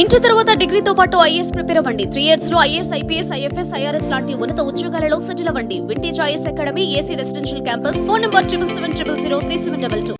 Inter తర్వాత డిగ్రీతో పాటు ఐఏఎస్ ప్రిపేర్ అవ్వండి. త్రీ ఇయర్స్లో ఐఏఎస్ ఐపీఎస్ ఐఎఫ్ఎస్ ఐఆర్ఎస్ లాంటి ఉన్నత ఉద్యోగాలలో సెటిల్ అవ్వండి. Vintage IS academy AC residential campus. Phone number triple seven triple zero three seven double two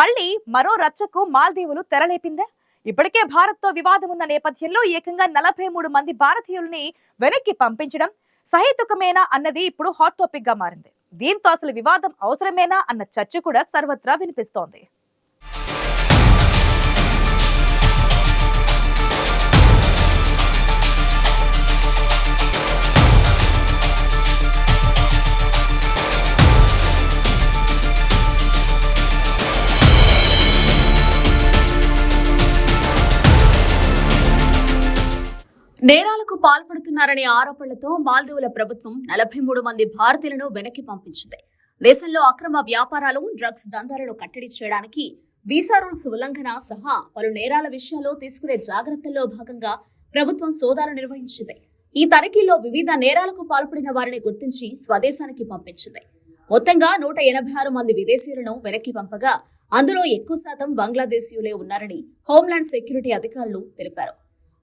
మళ్ళీ మరో రచ్చకు మాల్దీవులు తెరలేపిందా? ఇప్పటికే భారత్తో వివాదం ఉన్న నేపథ్యంలో ఏకంగా నలభై మూడు మంది భారతీయుల్ని వెనక్కి పంపించడం సహేతుకమేనా అన్నది ఇప్పుడు హాట్ టాపిక్గా మారింది. దీంతో అసలు వివాదం అవసరమేనా అన్న చర్చ కూడా సర్వత్రా వినిపిస్తోంది. నేరాలకు పాల్పడుతున్నారనే ఆరోపణలతో మాల్దీవుల ప్రభుత్వం నలభై మూడు మంది భారతీయులను వెనక్కి పంపించింది. దేశంలో అక్రమ వ్యాపారాలు డ్రగ్స్ దందాలను కట్టడి చేయడానికి వీసా రూల్స్ ఉల్లంఘన సహా పలు నేరాల విషయాల్లో తీసుకునే జాగ్రత్తల్లో భాగంగా ప్రభుత్వం సోదాలు నిర్వహించింది. ఈ తనిఖీల్లో వివిధ నేరాలకు పాల్పడిన వారిని గుర్తించి స్వదేశానికి పంపించింది. మొత్తంగా నూట ఎనభై ఆరు మంది విదేశీయులను వెనక్కి పంపగా అందులో ఎక్కువ శాతం బంగ్లాదేశీయులే ఉన్నారని హోంలాండ్ సెక్యూరిటీ అధికారులు తెలిపారు.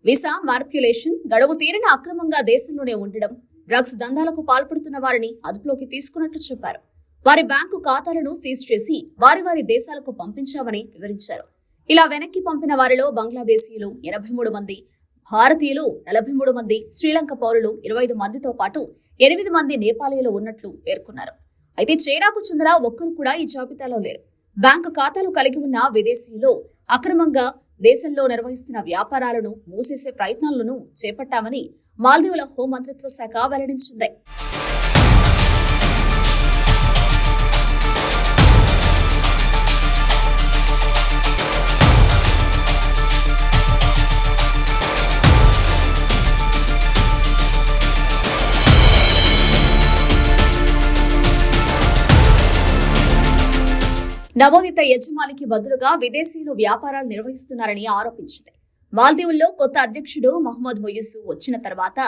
వీసా మార్ప్యులేషన్ గడువు తీరిన అక్రమంగా దేశంలోనే ఉండడం డ్రగ్స్ దందాలకు పాల్పడుతున్న వారిని అదుపులోకి తీసుకున్నట్లు చెప్పారు. వారి బ్యాంకు ఖాతాలను సీజ్ చేసి వారి వారి దేశాలకు పంపించామని వివరించారు. ఇలా వెనక్కి పంపిన వారిలో బంగ్లాదేశీయులు ఎనభై మూడు మంది భారతీయులు నలభై మూడు మంది శ్రీలంక పౌరులు ఇరవై ఐదు మందితో పాటు ఎనిమిది మంది నేపాలీయులు ఉన్నట్లు పేర్కొన్నారు. అయితే చైనాకు చెందిన ఒక్కరు కూడా ఈ జాబితాలో లేరు. బ్యాంకు ఖాతాలు కలిగి ఉన్న విదేశీయులు అక్రమంగా దేశంలో నిర్వహిస్తున్న వ్యాపారాలను మూసేసే ప్రయత్నాలను చేపట్టామని మాల్దీవుల హోంమంత్రిత్వ శాఖ వెల్లడించింది. నమోదిత యజమానికి బదులుగా విదేశీయులు వ్యాపారాలు నిర్వహిస్తున్నారని ఆరోపించింది. మాల్దీవుల్లో కొత్త అధ్యక్షుడు మహమ్మద్ మొయ్యసు వచ్చిన తర్వాత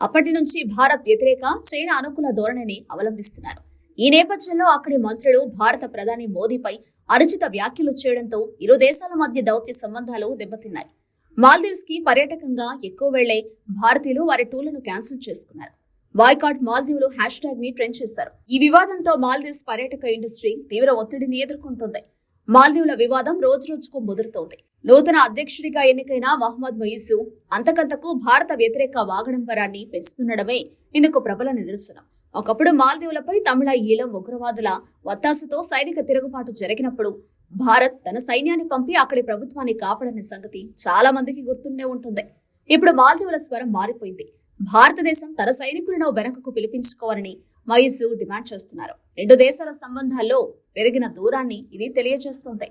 అప్పటి నుంచి భారత్ వ్యతిరేక చైనా అనుకూల ధోరణిని అవలంబిస్తున్నారు. ఈ నేపథ్యంలో అక్కడి మంత్రులు భారత ప్రధాని మోదీపై అనుచిత వ్యాఖ్యలు చేయడంతో ఇరు దేశాల మధ్య దౌత్య సంబంధాలు దెబ్బతిన్నాయి. మాల్దీవ్స్కి పర్యాటకంగా ఎక్కువ వెళ్ళే భారతీయులు వారి టూర్లను క్యాన్సిల్ చేసుకున్నారు. బాయ్కాట్ మాల్దీవులు హ్యాష్ ట్యాగ్ని ట్రెండ్ చేశారు. ఈ వివాదంతో మాల్దీవ్స్ పర్యాటక ఇండస్ట్రీ తీవ్ర ఒత్తిడిని ఎదుర్కొంటుంది. మాల్దీవుల వివాదం రోజు రోజుకు ముదురుతోంది. నూతన అధ్యక్షుడిగా ఎన్నికైన మహమ్మద్ మొయిసు అంతకంతకు భారత వ్యతిరేక వాగడంబరాన్ని పెంచుతుండడమే ఇందుకు ప్రబల నిదర్శనం. ఒకప్పుడు మాల్దీవులపై తమిళ ఈలం ఉగ్రవాదుల వత్తాసతో సైనిక తిరుగుబాటు జరిగినప్పుడు భారత్ తన సైన్యాన్ని పంపి అక్కడి ప్రభుత్వాన్ని కాపాడని సంగతి చాలా మందికి గుర్తుండే ఉంటుంది ఇప్పుడు మాల్దీవుల స్వరం మారిపోయింది. భారతదేశం తన సైనికులను వెనకకు పిలిపించుకోవాలని మయూసు డిమాండ్ చేస్తున్నారు. రెండు దేశాల సంబంధాల్లో పెరిగిన దూరాన్ని ఇది తెలియజేస్తోంది.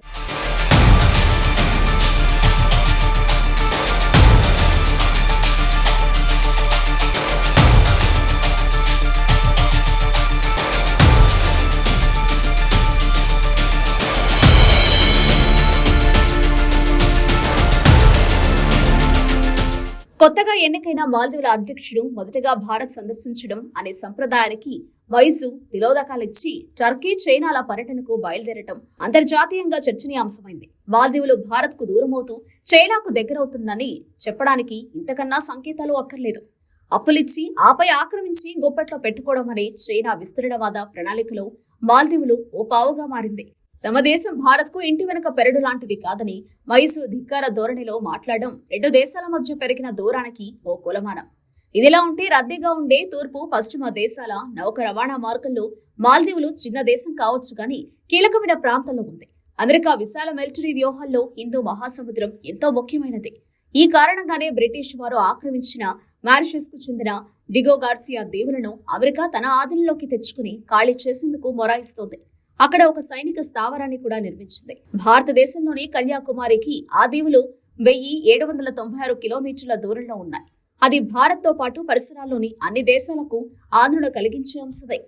కొత్తగా ఎన్నికైన మాల్దీవుల అధ్యక్షుడు మొదటగా భారత్ సందర్శించడం అనే సంప్రదాయానికి వయసు నిలోదకాలిచ్చి టర్కీ చైనాల పర్యటనకు బయలుదేరటం అంతర్జాతీయంగా చర్చనీయాంశమైంది. మాల్దీవులు భారత్కు దూరమవుతూ చైనాకు దగ్గరవుతుందని చెప్పడానికి ఇంతకన్నా సంకేతాలు అక్కర్లేదు. అప్పులిచ్చి ఆపై ఆక్రమించి గొప్పట్లో పెట్టుకోవడం అనే చైనా విస్తరణవాద ప్రణాళికలో మాల్దీవులు ఓ పావుగా మారింది. తమ దేశం భారత్కు ఇంటి వెనుక పెరడు లాంటిది కాదని మైసూర్ ధిక్కార ధోరణిలో మాట్లాడడం రెండు దేశాల మధ్య పెరిగిన దూరానికి ఓ కులమానం. ఇదిలా ఉంటే రద్దీగా ఉండే తూర్పు పశ్చిమ దేశాల నౌక రవాణా మార్గంలో మాల్దీవులు చిన్న దేశం కావచ్చు కానీ కీలకమైన ప్రాంతంలో ఉంది. అమెరికా విశాల మిలిటరీ వ్యూహాల్లో హిందూ మహాసముద్రం ఎంతో ముఖ్యమైనది. ఈ కారణంగానే బ్రిటిష్ వారు ఆక్రమించిన మారిషస్కు చెందిన డిగో గార్సియా దీవులను అమెరికా తన ఆధీనంలోకి తెచ్చుకుని ఖాళీ చేసేందుకు మొరాయిస్తోంది. అక్కడ ఒక సైనిక స్థావరాన్ని కూడా నిర్మించింది. భారతదేశంలోని కన్యాకుమారికి ఆ దీవులు వెయ్యి ఏడు వందల తొంభై ఆరు కిలోమీటర్ల దూరంలో ఉన్నాయి. అది భారత్తో పాటు పరిసరాల్లోని అన్ని దేశాలకు ఆందోళన కలిగించే అంశమే.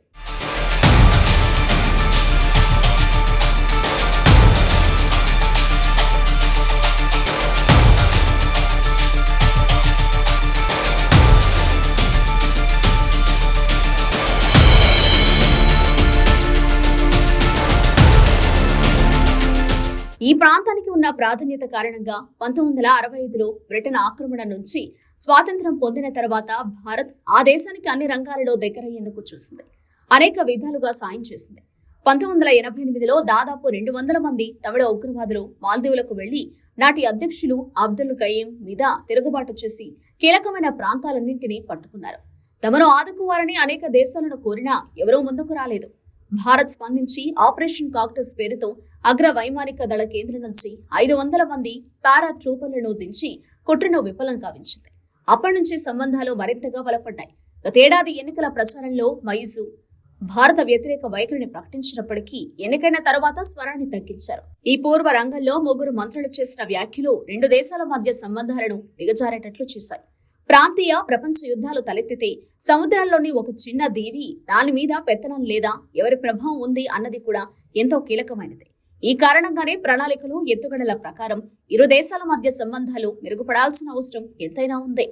ఈ ప్రాంతానికి ఉన్న ప్రాధాన్యత కారణంగా పంతొమ్మిది వందల అరవై ఐదులో బ్రిటన్ ఆక్రమణ నుంచి స్వాతంత్రం పొందిన తర్వాత భారత్ ఆ దేశానికి అన్ని రంగాలలో దగ్గరయ్యేందుకు చూసింది. అనేక విధాలుగా సాయం చేసింది. పంతొమ్మిది వందల ఎనభై ఎనిమిదిలో దాదాపు రెండు వందల మంది తమిళ ఉగ్రవాదులు మాల్దీవులకు వెళ్ళి నాటి అధ్యక్షులు అబ్దుల్ గయీం మీద తిరుగుబాటు చేసి కీలకమైన ప్రాంతాలన్నింటినీ పట్టుకున్నారు. తమను ఆదుకోవాలని అనేక దేశాలను కోరినా ఎవరూ ముందుకు రాలేదు. భారత్ స్పందించి ఆపరేషన్ కాక్టస్ పేరుతో అగ్ర వైమానిక దళ కేంద్రం నుంచి ఐదు వందల మంది పారా ట్రూపర్లను దించి కుట్రను విఫలం కావించింది అప్పటి నుంచి సంబంధాలు మరింతగా బలపడ్డాయి. గతేడాది ఎన్నికల ప్రచారంలో మైజు భారత వ్యతిరేక వైఖరిని ప్రకటించినప్పటికీ ఎన్నికైన తర్వాత స్వరాన్ని తగ్గించారు. ఈ పూర్వ రంగంలో ముగ్గురు మంత్రులు చేసిన వ్యాఖ్యలు రెండు దేశాల మధ్య సంబంధాలను దిగజారేటట్లు చేశాయి. ప్రాంతీయ ప్రపంచ యుద్ధాలు తలెత్తితే సముద్రాల్లోని ఒక చిన్న దీవి దాని మీద పెత్తనం లేదా ఎవరి ప్రభావం ఉంది అన్నది కూడా ఎంతో కీలకమైనది. ఈ కారణంగానే ప్రణాళికలు ఎత్తుగడల ప్రకారం ఇరు దేశాల మధ్య సంబంధాలు మెరుగుపడాల్సిన అవసరం ఎంతైనా ఉంది.